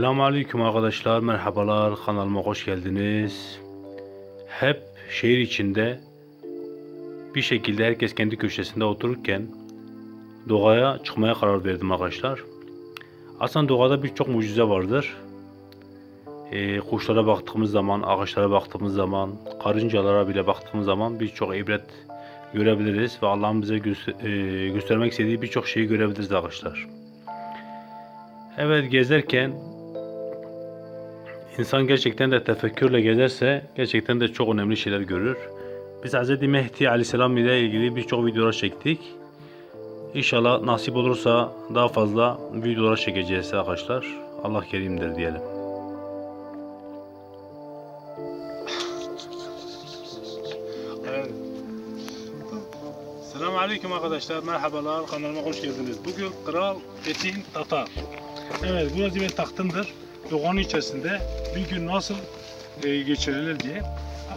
Selamun Aleyküm arkadaşlar, merhabalar, kanalıma hoş geldiniz. Hep şehir içinde bir şekilde herkes kendi köşesinde otururken doğaya çıkmaya karar verdim arkadaşlar. Aslında doğada birçok mucize vardır. Ee, kuşlara baktığımız zaman, ağaçlara baktığımız zaman, karıncalara bile baktığımız zaman birçok ibret görebiliriz ve Allah'ın bize e, göstermek istediği birçok şeyi görebiliriz arkadaşlar. Evet gezerken insan gerçekten de tefekkürle gezerse gerçekten de çok önemli şeyler görür. Biz Hz. Mehdi Aleyhisselam ile ilgili birçok videolar çektik. İnşallah nasip olursa daha fazla videolar çekeceğiz arkadaşlar. Allah kerimdir diyelim. Evet. Selamun Aleyküm arkadaşlar. Merhabalar. Kanalıma hoş geldiniz. Bugün Kral Fetin Tatar. Evet burası bir tahtımdır. Doğanın içerisinde bir gün nasıl e, geçirilir diye.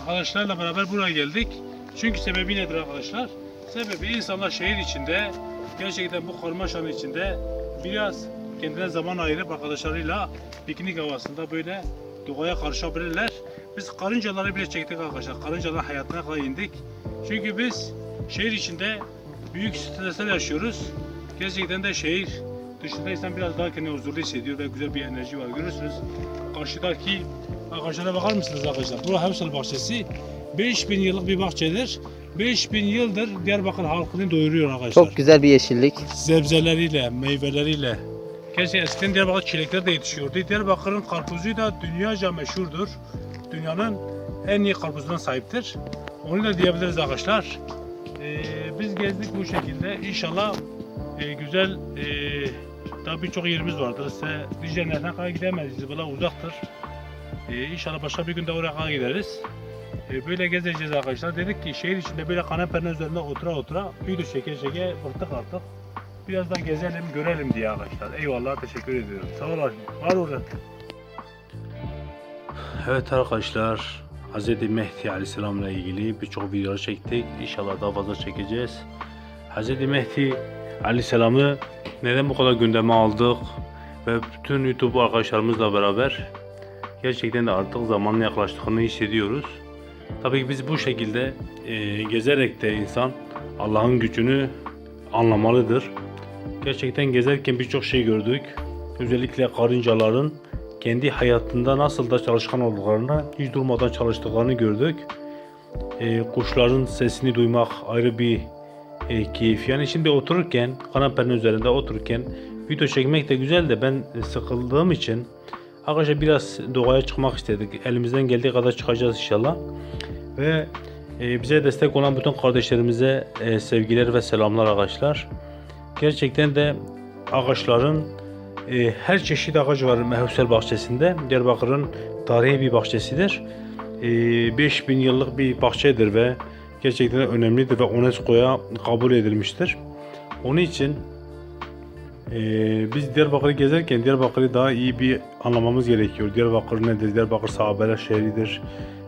Arkadaşlarla beraber buraya geldik. Çünkü sebebi nedir arkadaşlar? Sebebi insanlar şehir içinde gerçekten bu karmaşanın içinde biraz kendine zaman ayırıp arkadaşlarıyla piknik havasında böyle doğaya karışabilirler. Biz karıncaları bile çektik arkadaşlar. Karıncaların hayatına kadar indik. Çünkü biz şehir içinde büyük stresler yaşıyoruz. Gerçekten de şehir dışında insan biraz daha kendini huzurlu hissediyor ve güzel bir enerji var. Görürsünüz karşıdaki ağaçlara bakar mısınız arkadaşlar? Burası Hevsel Bahçesi. 5000 yıllık bir bahçedir. 5000 yıldır Diyarbakır halkını doyuruyor arkadaşlar. Çok güzel bir yeşillik. Sebzeleriyle, meyveleriyle. Gerçi eskiden Diyarbakır çilekler de yetişiyordu. Diyarbakır'ın karpuzu da dünyaca meşhurdur. Dünyanın en iyi karpuzuna sahiptir. Onu da diyebiliriz arkadaşlar. Ee, biz gezdik bu şekilde. İnşallah e, güzel e, daha birçok yerimiz vardır. Size Dicle Nehri'ne kadar gidemeyiz. Bana uzaktır. Ee, inşallah başka bir gün de oraya kadar gideriz. Ee, böyle gezeceğiz arkadaşlar. Dedik ki şehir içinde böyle kanepenin üzerinde otura otura video çeke çeke bıktık artık. Biraz daha gezelim, görelim diye arkadaşlar. Eyvallah, teşekkür ediyorum. Sağ olun. Var orada. Evet arkadaşlar, Hz. Mehdi Aleyhisselam ile ilgili birçok video çektik. İnşallah daha fazla çekeceğiz. Hz. Mehdi Aleyhisselam'ı neden bu kadar gündeme aldık ve bütün YouTube arkadaşlarımızla beraber gerçekten de artık zamanın yaklaştığını hissediyoruz. Tabii ki biz bu şekilde e, gezerek de insan Allah'ın gücünü anlamalıdır. Gerçekten gezerken birçok şey gördük. Özellikle karıncaların kendi hayatında nasıl da çalışkan olduklarını, hiç durmadan çalıştıklarını gördük. E, kuşların sesini duymak ayrı bir e, keyif. Yani şimdi otururken, kanepenin üzerinde otururken video çekmek de güzel de ben sıkıldığım için arkadaşlar biraz doğaya çıkmak istedik. Elimizden geldiği kadar çıkacağız inşallah. Ve e, bize destek olan bütün kardeşlerimize e, sevgiler ve selamlar arkadaşlar. Gerçekten de ağaçların e, her çeşit ağaç var Mehusel Bahçesi'nde. Diyarbakır'ın tarihi bir bahçesidir. E, 5000 yıllık bir bahçedir ve gerçekten önemlidir ve UNESCO'ya kabul edilmiştir. Onun için e, biz Diyarbakır'ı gezerken Diyarbakır'ı daha iyi bir anlamamız gerekiyor. Diyarbakır nedir? Diyarbakır sahabeler şehridir.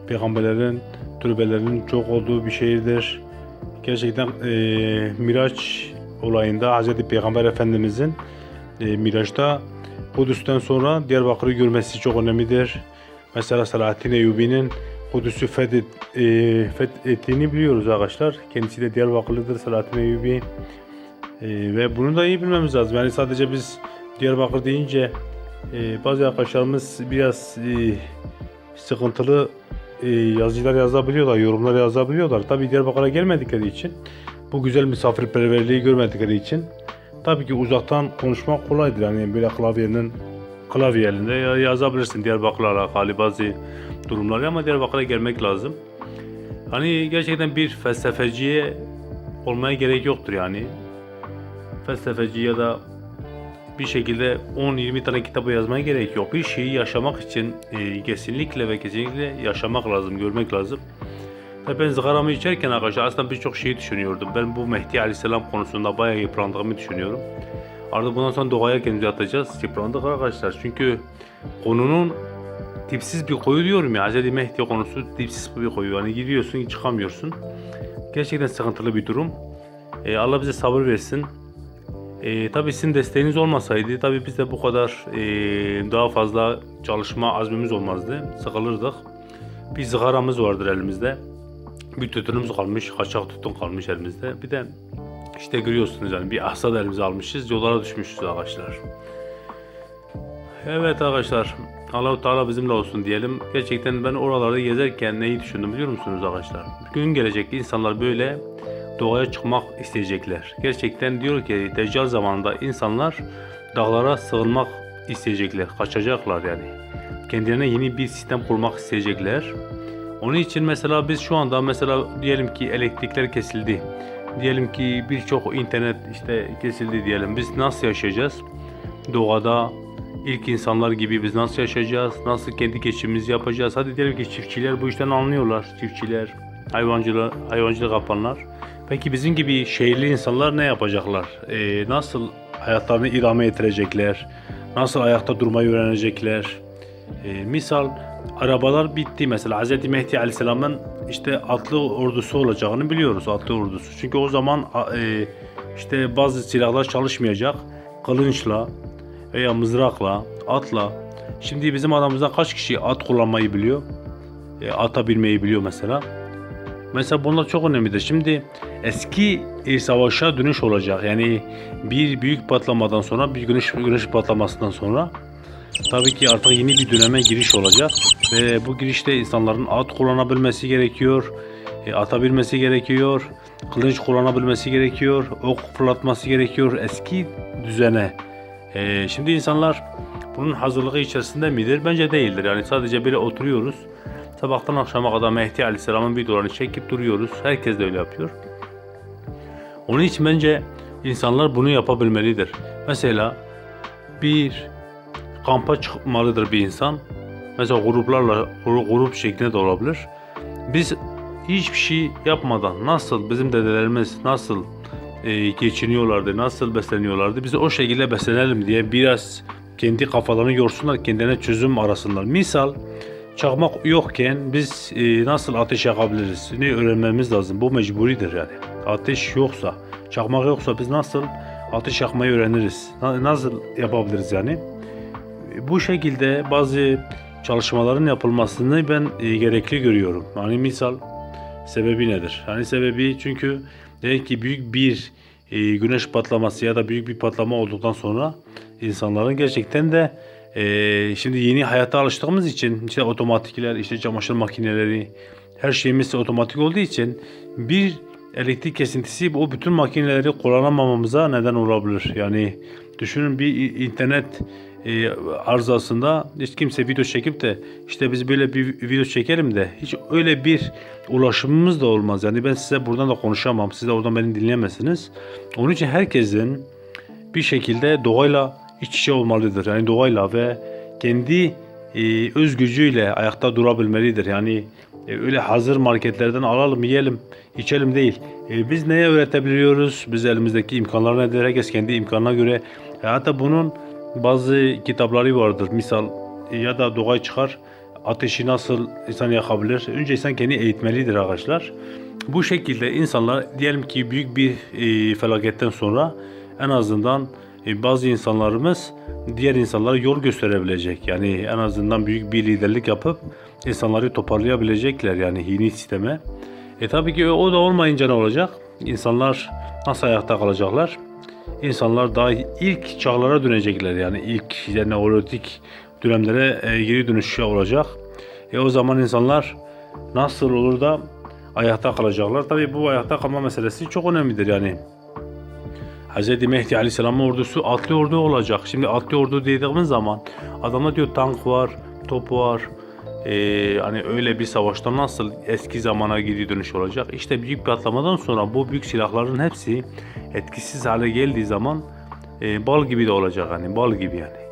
Peygamberlerin türbelerinin çok olduğu bir şehirdir. Gerçekten e, Miraç olayında Hz. Peygamber Efendimizin e, Miraç'ta Kudüs'ten sonra Diyarbakır'ı görmesi çok önemlidir. Mesela Selahattin Eyyubi'nin Kudüs'ü fethet, e, fethettiğini biliyoruz arkadaşlar. Kendisi de Diyarbakırlıdır Selahattin Eyyubi. E, ve bunu da iyi bilmemiz lazım. Yani sadece biz Diyarbakır deyince e, bazı arkadaşlarımız biraz e, sıkıntılı e, yazılar yazabiliyorlar, yorumlar yazabiliyorlar. Tabii Diyarbakır'a gelmedikleri için, bu güzel misafirperverliği görmedikleri için tabii ki uzaktan konuşmak kolaydır. Yani böyle klavyenin klavye elinde ya- yazabilirsin Diyarbakır'la alakalı bazı durumları ama Diyarbakır'a gelmek lazım. Hani gerçekten bir felsefeciye olmaya gerek yoktur yani. Felsefeci ya da bir şekilde 10-20 tane kitabı yazmaya gerek yok. Bir şeyi yaşamak için e, kesinlikle ve kesinlikle yaşamak lazım, görmek lazım. Ve ben sigaramı içerken arkadaşlar aslında birçok şeyi düşünüyordum. Ben bu Mehdi Aleyhisselam konusunda bayağı yıprandığımı düşünüyorum. Artık bundan sonra doğaya kendimizi atacağız. Yıprandık arkadaşlar. Çünkü konunun dipsiz bir koyu diyorum ya. Hz. Mehdi konusu dipsiz bir koyu. Yani gidiyorsun çıkamıyorsun. Gerçekten sıkıntılı bir durum. E, Allah bize sabır versin. E, tabii sizin desteğiniz olmasaydı tabii biz de bu kadar e, daha fazla çalışma azmimiz olmazdı. Sıkılırdık. Bir zıgaramız vardır elimizde. Bir tütünümüz kalmış, kaçak tütün kalmış elimizde. Bir de işte görüyorsunuz yani bir ahsa da elimize almışız, yollara düşmüşüz arkadaşlar. Evet arkadaşlar, Allah-u Teala bizimle olsun diyelim. Gerçekten ben oralarda gezerken neyi düşündüm biliyor musunuz arkadaşlar? Gün gelecek insanlar böyle doğaya çıkmak isteyecekler. Gerçekten diyor ki Deccal zamanında insanlar dağlara sığınmak isteyecekler, kaçacaklar yani. Kendilerine yeni bir sistem kurmak isteyecekler. Onun için mesela biz şu anda mesela diyelim ki elektrikler kesildi. Diyelim ki birçok internet işte kesildi diyelim. Biz nasıl yaşayacağız? Doğada ilk insanlar gibi biz nasıl yaşayacağız? Nasıl kendi geçimimizi yapacağız? Hadi diyelim ki çiftçiler bu işten anlıyorlar. Çiftçiler, hayvancılık, hayvancılık yapanlar. Peki bizim gibi şehirli insanlar ne yapacaklar? Ee, nasıl hayatlarını idame ettirecekler? Nasıl ayakta durmayı öğrenecekler? Ee, misal arabalar bitti mesela Hz. Mehdi Aleyhisselam'ın işte atlı ordusu olacağını biliyoruz atlı ordusu. Çünkü o zaman e, işte bazı silahlar çalışmayacak. Kılınçla veya mızrakla, atla. Şimdi bizim adamımızdan kaç kişi at kullanmayı biliyor? E, ata binmeyi biliyor mesela. Mesela bunlar çok önemlidir. Şimdi eski e, savaşa dönüş olacak. Yani bir büyük patlamadan sonra, bir güneş güneş patlamasından sonra tabii ki artık yeni bir döneme giriş olacak ve bu girişte insanların at kullanabilmesi gerekiyor, e, atabilmesi gerekiyor, kılıç kullanabilmesi gerekiyor, ok fırlatması gerekiyor eski düzene. E, şimdi insanlar bunun hazırlığı içerisinde midir? Bence değildir. Yani sadece böyle oturuyoruz. Sabahtan akşama kadar Mehdi Aleyhisselam'ın videolarını çekip duruyoruz. Herkes de öyle yapıyor. Onun için bence insanlar bunu yapabilmelidir. Mesela bir kampa çıkmalıdır bir insan. Mesela gruplarla, gru- grup şeklinde de olabilir. Biz hiçbir şey yapmadan nasıl bizim dedelerimiz nasıl e, geçiniyorlardı, nasıl besleniyorlardı. Biz o şekilde beslenelim diye biraz kendi kafalarını yorsunlar, kendine çözüm arasınlar. Misal çakmak yokken biz e, nasıl ateş yakabiliriz? Ne öğrenmemiz lazım. Bu mecburidir yani. Ateş yoksa, çakmak yoksa biz nasıl ateş yakmayı öğreniriz? Na- Nasıl yapabiliriz yani? bu şekilde bazı çalışmaların yapılmasını ben e, gerekli görüyorum. Hani misal sebebi nedir? Hani sebebi çünkü demek ki büyük bir e, güneş patlaması ya da büyük bir patlama olduktan sonra insanların gerçekten de e, şimdi yeni hayata alıştığımız için işte otomatikler, işte çamaşır makineleri, her şeyimiz otomatik olduğu için bir elektrik kesintisi o bütün makineleri kullanamamamıza neden olabilir. Yani düşünün bir internet e, arızasında hiç kimse video çekip de işte biz böyle bir video çekelim de hiç öyle bir ulaşımımız da olmaz. Yani ben size buradan da konuşamam. Siz de oradan beni dinleyemezsiniz. Onun için herkesin bir şekilde doğayla iç içe olmalıdır. Yani doğayla ve kendi e, öz gücüyle ayakta durabilmelidir. Yani e, öyle hazır marketlerden alalım, yiyelim, içelim değil. E, biz neye öğretebiliyoruz? Biz elimizdeki imkanlar nedir? Herkes kendi imkanına göre. E, hatta bunun bazı kitapları vardır. Misal ya da doğaya çıkar ateşi nasıl insan yakabilir? Önce insan kendi eğitmelidir arkadaşlar. Bu şekilde insanlar diyelim ki büyük bir e, felaketten sonra en azından e, bazı insanlarımız diğer insanlara yol gösterebilecek. Yani en azından büyük bir liderlik yapıp insanları toparlayabilecekler yani yeni sisteme. E tabii ki o da olmayınca ne olacak? İnsanlar nasıl ayakta kalacaklar? İnsanlar daha ilk çağlara dönecekler yani ilk yani neolitik dönemlere e, geri dönüş olacak. E o zaman insanlar nasıl olur da ayakta kalacaklar? Tabii bu ayakta kalma meselesi çok önemlidir yani. Hz. Mehdi Aleyhisselam'ın ordusu atlı ordu olacak. Şimdi atlı ordu dediğimiz zaman adamda diyor tank var, top var. Ee, hani öyle bir savaşta nasıl eski zamana geri dönüş olacak? İşte büyük patlamadan sonra bu büyük silahların hepsi etkisiz hale geldiği zaman e, bal gibi de olacak hani bal gibi yani.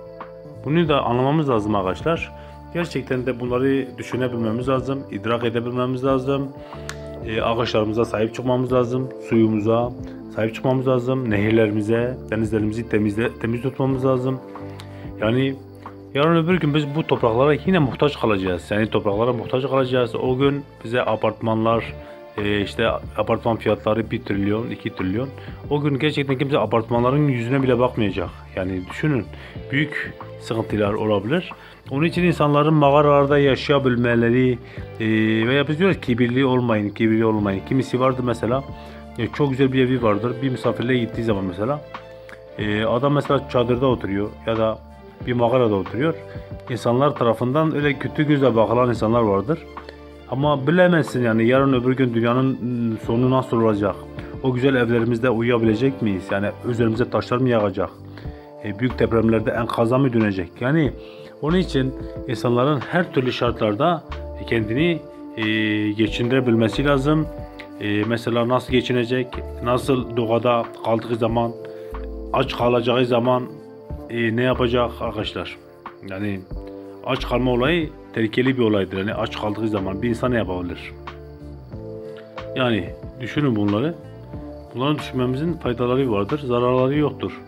Bunu da anlamamız lazım arkadaşlar. Gerçekten de bunları düşünebilmemiz lazım, idrak edebilmemiz lazım. E, ağaçlarımıza sahip çıkmamız lazım, suyumuza sahip çıkmamız lazım, nehirlerimize, denizlerimizi temizle, temiz tutmamız lazım. Yani yarın öbür gün biz bu topraklara yine muhtaç kalacağız. Yani topraklara muhtaç kalacağız. O gün bize apartmanlar, e, işte apartman fiyatları 1 trilyon, 2 trilyon. O gün gerçekten kimse apartmanların yüzüne bile bakmayacak. Yani düşünün büyük sıkıntılar olabilir. Onun için insanların mağaralarda yaşayabilmeleri e, veya biz diyoruz kibirli olmayın, kibirli olmayın. Kimisi vardı mesela e, çok güzel bir evi vardır. Bir misafirliğe gittiği zaman mesela e, adam mesela çadırda oturuyor ya da bir mağarada oturuyor. İnsanlar tarafından öyle kötü gözle bakılan insanlar vardır. Ama bilemezsin yani yarın öbür gün dünyanın sonu nasıl olacak? O güzel evlerimizde uyuyabilecek miyiz? Yani üzerimize taşlar mı yağacak? E, büyük depremlerde enkaza mı dönecek? Yani onun için insanların her türlü şartlarda kendini e, geçindirebilmesi lazım. E, mesela nasıl geçinecek? Nasıl doğada kaldığı zaman, aç kalacağı zaman e, ne yapacak arkadaşlar? Yani aç kalma olayı tehlikeli bir olaydır. Yani aç kaldığı zaman bir insan ne yapabilir? Yani düşünün bunları. Bunları düşünmemizin faydaları vardır, zararları yoktur.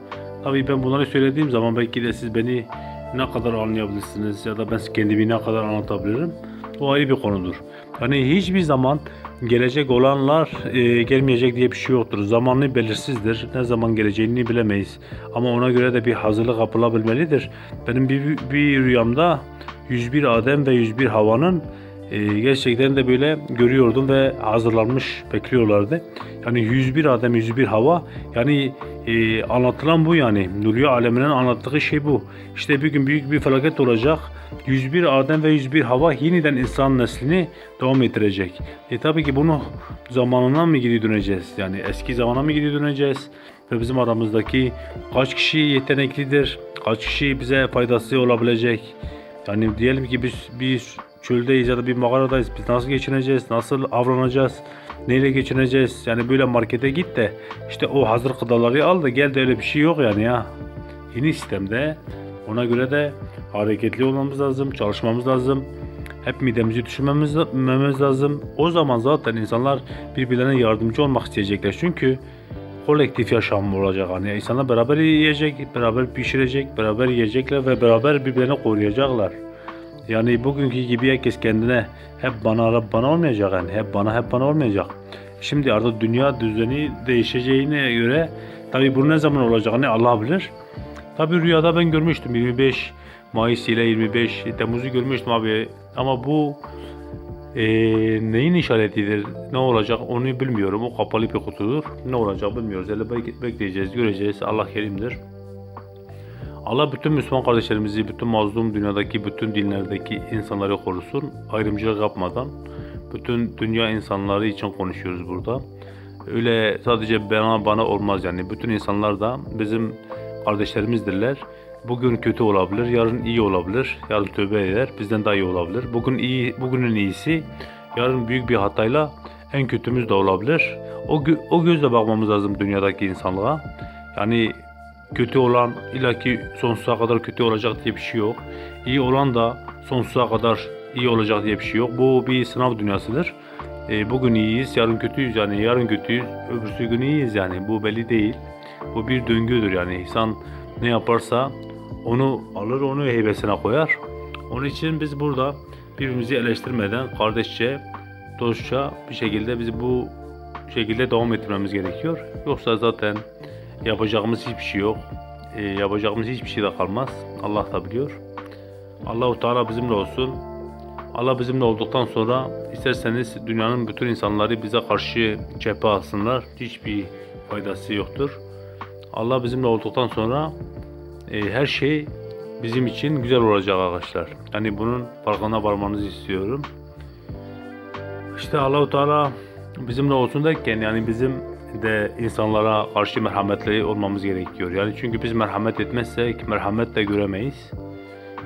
Tabii ben bunları söylediğim zaman belki de siz beni ne kadar anlayabilirsiniz ya da ben kendimi ne kadar anlatabilirim. O ayrı bir konudur. Yani hiçbir zaman gelecek olanlar e, gelmeyecek diye bir şey yoktur. Zamanı belirsizdir. Ne zaman geleceğini bilemeyiz. Ama ona göre de bir hazırlık yapılabilmelidir. Benim bir, bir rüyamda 101 Adem ve 101 Hava'nın e, gerçekten de böyle görüyordum ve hazırlanmış bekliyorlardı. Yani 101 Adem 101 Hava yani e, anlatılan bu yani. Nuriye aleminin anlattığı şey bu. İşte bir gün büyük bir felaket olacak. 101 Adem ve 101 Hava yeniden insan neslini devam ettirecek. E tabii ki bunu zamanına mı geri döneceğiz? Yani eski zamana mı geri döneceğiz? Ve bizim aramızdaki kaç kişi yeteneklidir? Kaç kişi bize faydası olabilecek? Yani diyelim ki biz bir çöldeyiz ya da bir mağaradayız. Biz nasıl geçineceğiz? Nasıl avlanacağız? Neyle geçineceğiz? Yani böyle markete git de işte o hazır gıdaları al da gel de öyle bir şey yok yani ya. Yeni sistemde ona göre de hareketli olmamız lazım, çalışmamız lazım. Hep midemizi düşünmemiz lazım. O zaman zaten insanlar birbirlerine yardımcı olmak isteyecekler. Çünkü kolektif yaşam olacak. Hani insanlar beraber yiyecek, beraber pişirecek, beraber yiyecekler ve beraber birbirlerini koruyacaklar. Yani bugünkü gibi herkes kendine hep bana bana olmayacak yani hep bana hep bana olmayacak. Şimdi artık dünya düzeni değişeceğine göre tabi bu ne zaman olacağını Allah bilir. Tabi rüyada ben görmüştüm 25 Mayıs ile 25 Temmuz'u görmüştüm abi ama bu e, neyin işaretidir ne olacak onu bilmiyorum o kapalı bir kutudur ne olacak bilmiyoruz hele bek- bekleyeceğiz göreceğiz Allah kerimdir. Allah bütün Müslüman kardeşlerimizi, bütün mazlum dünyadaki, bütün dinlerdeki insanları korusun. Ayrımcılık yapmadan. Bütün dünya insanları için konuşuyoruz burada. Öyle sadece bana bana olmaz yani. Bütün insanlar da bizim kardeşlerimizdirler. Bugün kötü olabilir, yarın iyi olabilir. Yarın tövbe eder, bizden daha iyi olabilir. Bugün iyi, bugünün iyisi, yarın büyük bir hatayla en kötümüz de olabilir. O, o gözle bakmamız lazım dünyadaki insanlığa. Yani kötü olan illaki sonsuza kadar kötü olacak diye bir şey yok. İyi olan da sonsuza kadar iyi olacak diye bir şey yok. Bu bir sınav dünyasıdır. E, bugün iyiyiz, yarın kötüyüz yani yarın kötüyüz, öbürsü gün iyiyiz yani bu belli değil. Bu bir döngüdür yani insan ne yaparsa onu alır onu heybesine koyar. Onun için biz burada birbirimizi eleştirmeden kardeşçe, dostça bir şekilde biz bu şekilde devam ettirmemiz gerekiyor. Yoksa zaten Yapacağımız hiçbir şey yok. Ee, yapacağımız hiçbir şey de kalmaz. Allah da biliyor. Allahu Teala bizimle olsun. Allah bizimle olduktan sonra isterseniz dünyanın bütün insanları bize karşı cephe alsınlar. Hiçbir faydası yoktur. Allah bizimle olduktan sonra e, her şey bizim için güzel olacak arkadaşlar. Yani bunun farkına varmanızı istiyorum. İşte Allahu Teala bizimle olsun derken yani bizim de insanlara karşı merhametli olmamız gerekiyor. Yani çünkü biz merhamet etmezsek merhamet de göremeyiz.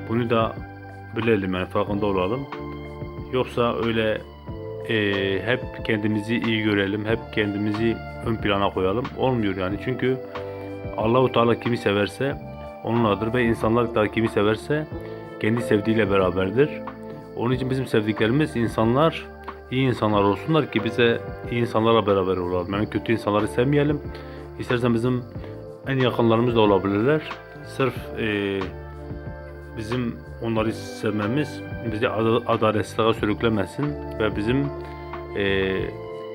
Bunu da bilelim yani farkında olalım. Yoksa öyle e, hep kendimizi iyi görelim, hep kendimizi ön plana koyalım. Olmuyor yani çünkü Allahu Teala kimi severse onunladır ve insanlar da kimi severse kendi sevdiğiyle beraberdir. Onun için bizim sevdiklerimiz insanlar iyi insanlar olsunlar ki bize iyi insanlarla beraber olalım. Yani kötü insanları sevmeyelim. İstersen bizim en yakınlarımız da olabilirler. Sırf e, bizim onları sevmemiz bizi ad- adaletsizliğe sürüklemesin ve bizim e,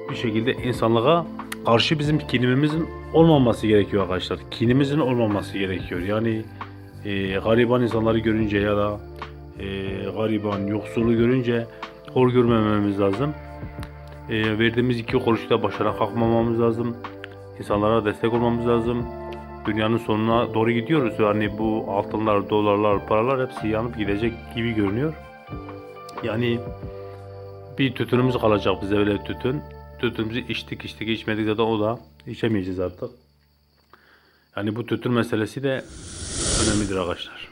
bir şekilde insanlığa karşı bizim kinimizin olmaması gerekiyor arkadaşlar. Kinimizin olmaması gerekiyor. Yani e, gariban insanları görünce ya da e, gariban, yoksulu görünce hor görmememiz lazım. E, verdiğimiz iki kuruşta başara kalkmamamız lazım. İnsanlara destek olmamız lazım. Dünyanın sonuna doğru gidiyoruz. Yani bu altınlar, dolarlar, paralar hepsi yanıp gidecek gibi görünüyor. Yani bir tütünümüz kalacak bize öyle tütün. Tütünümüzü içtik içtik içmedik zaten o da içemeyeceğiz artık. Yani bu tütün meselesi de önemlidir arkadaşlar.